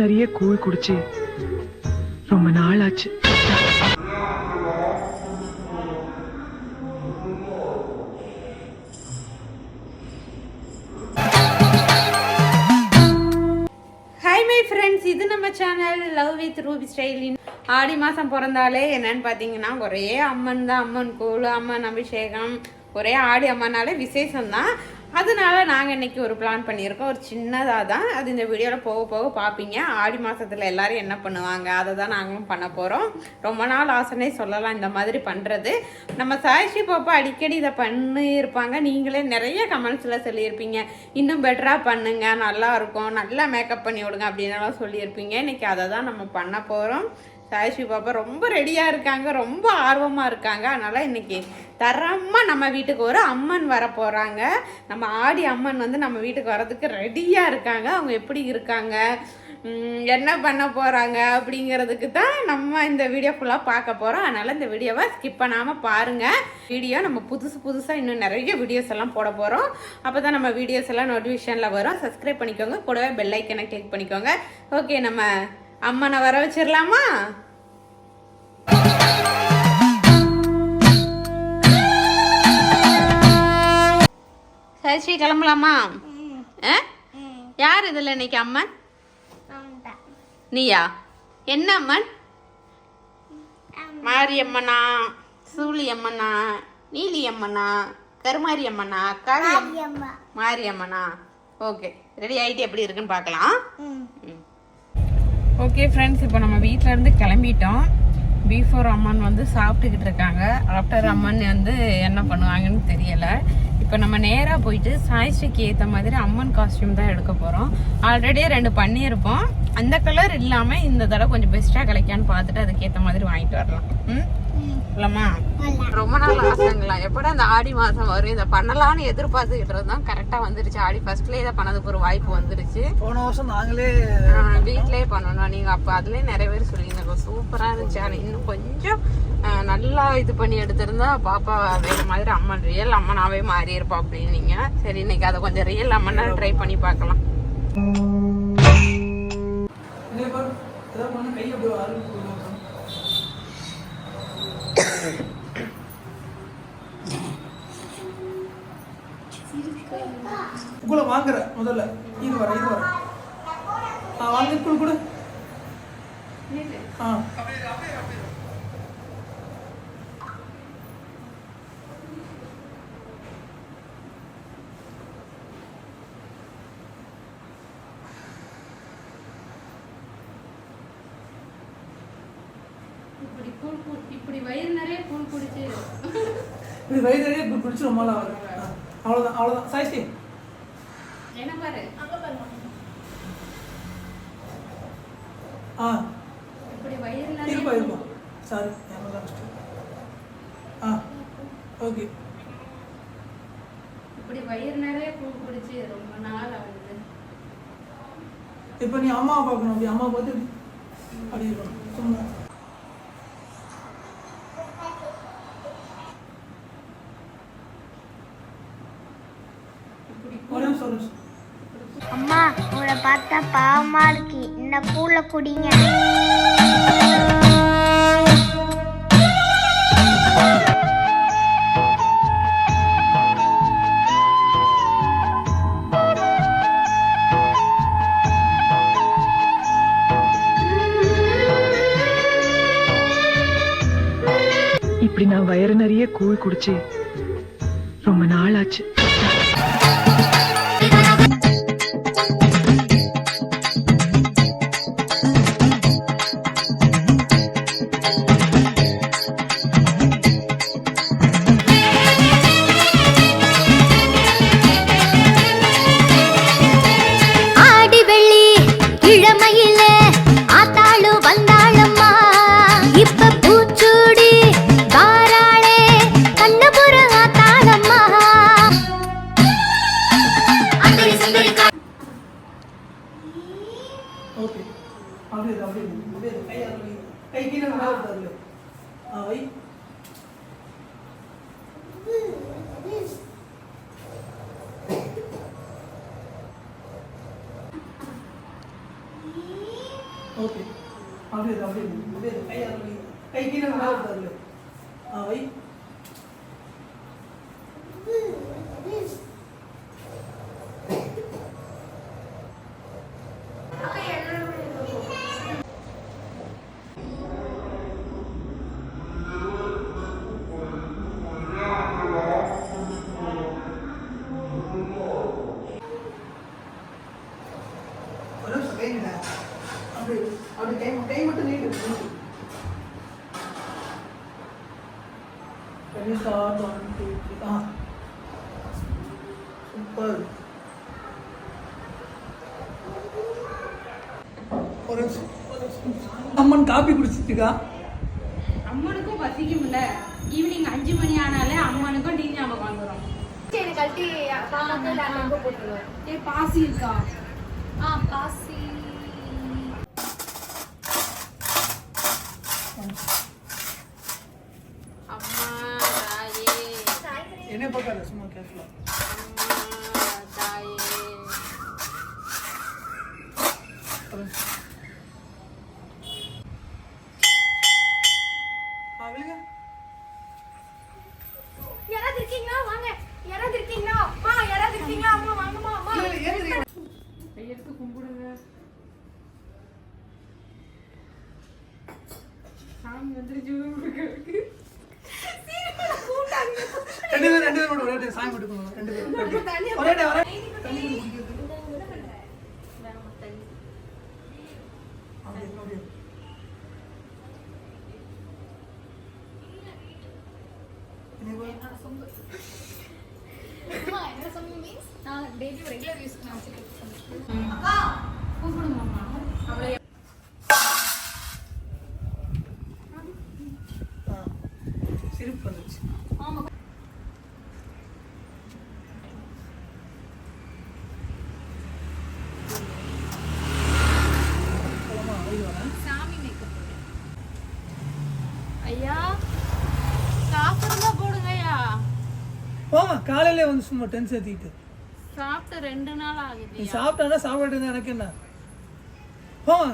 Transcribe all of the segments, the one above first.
நிறைய கூழ் குடிச்சு ரொம்ப நாள் ஆச்சு ஃப்ரெண்ட்ஸ் இது நம்ம சேனல் லவ் வித் ரூபி ஸ்டைலின் ஆடி மாதம் பிறந்தாலே என்னன்னு பார்த்தீங்கன்னா ஒரே அம்மன் தான். அம்மன் கோவில் அம்மன் அபிஷேகம். ஒரே ஆடி அம்மனாலே விசேஷம் தான் அதனால நாங்கள் இன்னைக்கு ஒரு பிளான் பண்ணியிருக்கோம். ஒரு சின்னதாக தான் அது இந்த வீடியோவில் போக போக பார்ப்பீங்க ஆடி மாதத்தில் எல்லோரும் என்ன பண்ணுவாங்க? அதை தான் நாங்களும் பண்ண போகிறோம் ரொம்ப நாள் ஆசனே சொல்லலாம் இந்த மாதிரி பண்ணுறது நம்ம சாய்ச்சி பாப்பா அடிக்கடி இதை பண்ணியிருப்பாங்க. நீங்களே நிறைய கமெண்ட்ஸில் சொல்லியிருப்பீங்க. இன்னும் பெட்டராக பண்ணுங்க. நல்லா இருக்கும். நல்லா மேக்கப் பண்ணி விடுங்க. அப்படின்லாம் சொல்லியிருப்பீங்க. இன்னைக்கு அதை தான் நம்ம பண்ண போகிறோம் சாய்ஸ்ரீ பாப்பா ரொம்ப ரெடியாக இருக்காங்க ரொம்ப ஆர்வமாக இருக்காங்க. அதனால் இன்றைக்கி தரமாக நம்ம வீட்டுக்கு ஒரு அம்மன் வர போகிறாங்க நம்ம ஆடி அம்மன் வந்து நம்ம வீட்டுக்கு வரதுக்கு ரெடியாக இருக்காங்க. அவங்க எப்படி இருக்காங்க? என்ன பண்ண போகிறாங்க அப்படிங்கிறதுக்கு தான் நம்ம இந்த வீடியோ ஃபுல்லாக பார்க்க போகிறோம் அதனால் இந்த வீடியோவை ஸ்கிப் பண்ணாமல் பாருங்கள் வீடியோ நம்ம புதுசு புதுசாக இன்னும் நிறைய வீடியோஸ் எல்லாம் போட போகிறோம் அப்போ தான் நம்ம வீடியோஸ் எல்லாம் நோட்டிஃபிகேஷனில் வரும். சப்ஸ்கிரைப் பண்ணிக்கோங்க. கூடவே பெல் ஐக்கனை கிளிக் பண்ணிக்கோங்க. ஓகே நம்ம அம்மனை வர வச்சிடலாமா சரி கிளம்பலாமா? யார் இதில் இன்னைக்கு அம்மன்? நீயா? என்ன அம்மன்? மாரியம்மனா? சூளி அம்மனா நீலி அம்மனா கருமாரி அம்மனா காளி மாரியம்மனா? ஓகே. ரெடி ஆயிட்டு எப்படி இருக்குன்னு பார்க்கலாம். ஓகே ஃப்ரெண்ட்ஸ் இப்போ நம்ம வீட்ல இருந்து கிளம்பிட்டோம். பிஃபோர் அம்மன் வந்து சாப்பிட்டுக்கிட்டு இருக்காங்க. ஆஃப்டர் அம்மன் வந்து என்ன பண்ணுவாங்கன்னு தெரியலை. இப்போ நம்ம நேராக போயிட்டு சாய்ஸ்டிக்கு ஏற்ற மாதிரி அம்மன் காஸ்டியூம் தான் எடுக்க போகிறோம் ஆல்ரெடியே ரெண்டு பண்ணியிருப்போம். அந்த கலர் இல்லாமல் இந்த தடவை கொஞ்சம் பெஸ்ட்டாக கிடைக்கான்னு பார்த்துட்டு அதுக்கேற்ற மாதிரி வாங்கிட்டு வரலாம். ம். இல்லம்மா ரொம்ப நாள் ஆசைங்களா? எப்படா இந்த ஆடி மாசம் வரும் இதை பண்ணலாம்னு எதிர்பார்த்துக்கிட்டு இருந்தோம். கரெக்டா வந்துருச்சு. ஆடி ஃபர்ஸ்ட்லயே இதை பண்ணதுக்கு ஒரு வாய்ப்பு வந்துருச்சு. போன வருஷம் நாங்களே வீட்லயே பண்ணணும். நீங்க அப்ப அதுலயே நிறைய பேர் சொல்லியிருந்தாங்க. சூப்பரா இருந்துச்சு. ஆனா இன்னும் கொஞ்சம் நல்லா இது பண்ணி எடுத்திருந்தா பாப்பா வேற மாதிரி அம்மன் ரியல் அம்மனாவே மாறி இருப்பா அப்படின்னீங்க. சரி இன்னைக்கு அதை கொஞ்சம் ரியல் அம்மனா ட்ரை பண்ணி பார்க்கலாம். இதே பாரு ஏதாவது பண்ண கை அப்படி அருள் கொடுக்கணும் உங்களை வாங்குற முதல்ல. இது வர இது வர. ஆ வாங்க குழு குடு. ஆ. இப்படி கூழ் இப்படி வயிறு நிறைய கூழ் குடிச்சு. இப்படி வயிறு நிறைய இப்படி பிடிச்சி ரொம்ப நாள் ஆகுது. அவ்வளோதான் அவ்வளோதான் சாய்ஸ்டி என்ன பாரு? ஆ. இப்படி வயிறு இருப்பா இருப்பா சாரி ஆ ஓகே. இப்படி வயிறு நிறைய கூழ் குடிச்சு ரொம்ப நாள் ஆகுது. இப்போ நீ அம்மாவை பார்க்கணும். அப்படி அம்மா பார்த்து அப்படி இருக்கணும். சும்மா ஒரே நிமிஷம் ஒரு நிமிஷம் அம்மா உங்களை பார்த்தா பாவமா இருக்கு இந்த கூழ குடிங்க. இப்படி நான் வயிறு நிறைய கூழ் குடிச்சு ரொம்ப நாள் ஆச்சு ஓகே அப்படியே இரு, அப்படியே இரு, அப்படியே இரு. கை அதில் வை. கை கீழே மேலே இருக்கு அதில் ஆ வை ஒரு நிமிஷம் கை நீட. அப்படி அப்படி கை கை மட்டும் நீட்டு. Can you start one, two, three? ஒரு. அம்மன் காப்பி குடிச்சிட்டு இருக்கா அம்மனுக்கும் பசிக்கும்ல ஈவினிங் அஞ்சு மணி ஆனாலே அம்மனுக்கும் டீ ஞாபகம் வந்துடும் சரி கழட்டி பாசி இருக்கா? ஆ பாசி. சாமி வந்துருச்சு உங்களுக்கு ரெண்டு பேரும் ரெண்டு பேரும் மட்டும் ஒரே time சாமி மட்டும் கும்பிடுங்க. போமா காலையிலே வந்து சும்மா டென்ஸ் ஏற்றிக்கிட்டு சாப்பிட்டு ரெண்டு நாள் நீ ஆகுது சாப்பிட்டானா சாப்பிட்டு எனக்கு என்ன? போமா.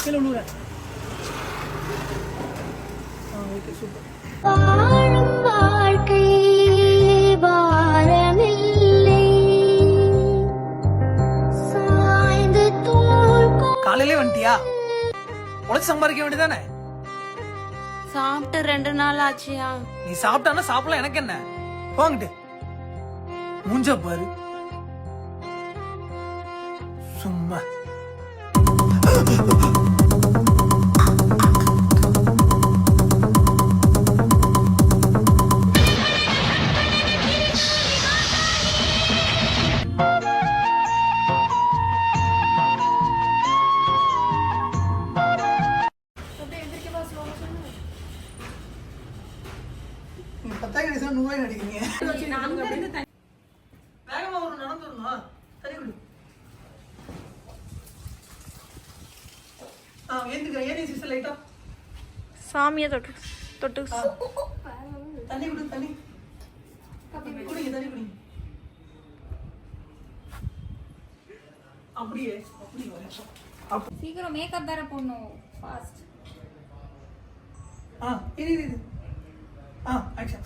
கீழே விழுவுறேன் ஆ ஓகே சூப்பர் வாழும் வாழ்க்கை பாரமில்லை. சாய்ந்து தூங்கும் காலையிலே வந்துட்டியா? உழைச்சு சம்பாதிக்க வேண்டியதானே சாப்பிட்டு ரெண்டு நாள் ஆச்சியா? நீ சாப்பிட்டானா சாப்பிடலாம் எனக்கு என்ன? போங்கடு. மூஞ்ச பாரு. சும்மா. சாமியை தொட்டு தொட்டு. தண்ணி குடி தண்ணி. குடிங்க தண்ணி குடிங்க. அப்படியே சீக்கிரம் மேக்கப் வேற போடணும் ஃபாஸ்ட் ஆ இரு, இரு ஆ ஆக்ஷன்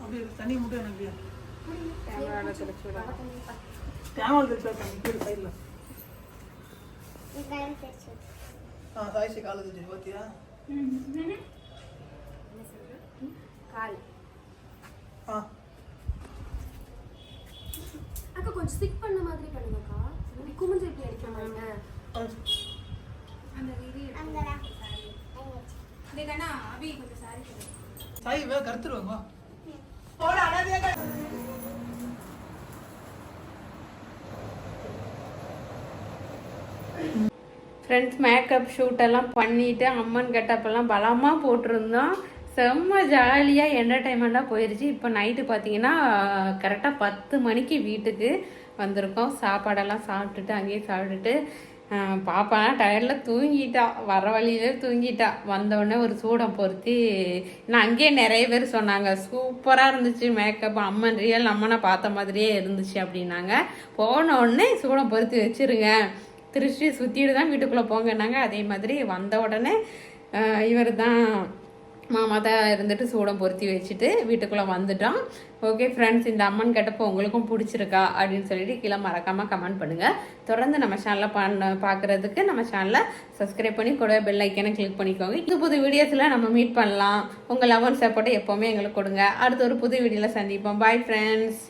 அப்படியே தண்ணி மட்டும் எனக்கு தண்ணி கீழே சைடில் ஆ சாய்ச்சி காலை தூச்சி பார்த்தியா கால் ஆ அக்கா கொஞ்சம் ஸ்டிக் பண்ண மாதிரி பண்ணுங்கக்கா. குமிஞ்சு எப்படி அடிக்கிற மாதிரி. அந்த இது. இதுக்கண்ணா அபி கொஞ்சம் சாரி சாய் வே கருத்துருவாங்க ஃப்ரெண்ட்ஸ் மேக்கப் ஷூட்டெல்லாம் பண்ணிவிட்டு அம்மன் கெட்டப்பெல்லாம் பலமாக போட்டிருந்தோம். செம்ம ஜாலியாக என்டர்டைன்மெண்ட்டாக போயிடுச்சு இப்போ நைட்டு பார்த்தீங்கன்னா கரெக்டாக பத்து மணிக்கு வீட்டுக்கு வந்திருக்கோம். சாப்பாடெல்லாம் சாப்பிட்டுட்டு அங்கேயே சாப்பிட்டுட்டு பாப்பாலாம் பாப்பானா டயர்டில் தூங்கிட்டா. வர வழியிலே தூங்கிட்டா. வந்தவுடனே ஒரு சூடம் பொருத்தி நான் அங்கேயே நிறைய பேர் சொன்னாங்க சூப்பராக இருந்துச்சு மேக்கப் அம்மன் ரியல் அம்மனை பார்த்த மாதிரியே இருந்துச்சு அப்படின்னாங்க. போன உடனே சூடம் பொருத்தி வச்சுருங்க. திருஷ்டி சுற்றிட்டு தான் வீட்டுக்குள்ளே போங்கன்னாங்க. அதே மாதிரி வந்த உடனே இவர் தான் மாமா தான் இருந்துட்டு சூடம் பொருத்தி வச்சுட்டு வீட்டுக்குள்ளே வந்துட்டோம் ஓகே ஃப்ரெண்ட்ஸ் இந்த அம்மன் கேட்டப்போ உங்களுக்கும் பிடிச்சிருக்கா அப்படின்னு சொல்லிட்டு கீழே மறக்காமல் கமெண்ட் பண்ணுங்கள் தொடர்ந்து நம்ம சேனலில் பண்ண பார்க்குறதுக்கு நம்ம சேனலை சப்ஸ்கிரைப் பண்ணி கூட பெல் ஐக்கனை கிளிக் பண்ணிக்கோங்க. இது புது வீடியோஸில் நம்ம மீட் பண்ணலாம். உங்கள் லவ் அண்ட் சப்போர்ட்டை எப்போவுமே எங்களுக்கு கொடுங்க. அடுத்த ஒரு புது வீடியோவில் சந்திப்போம். Bye friends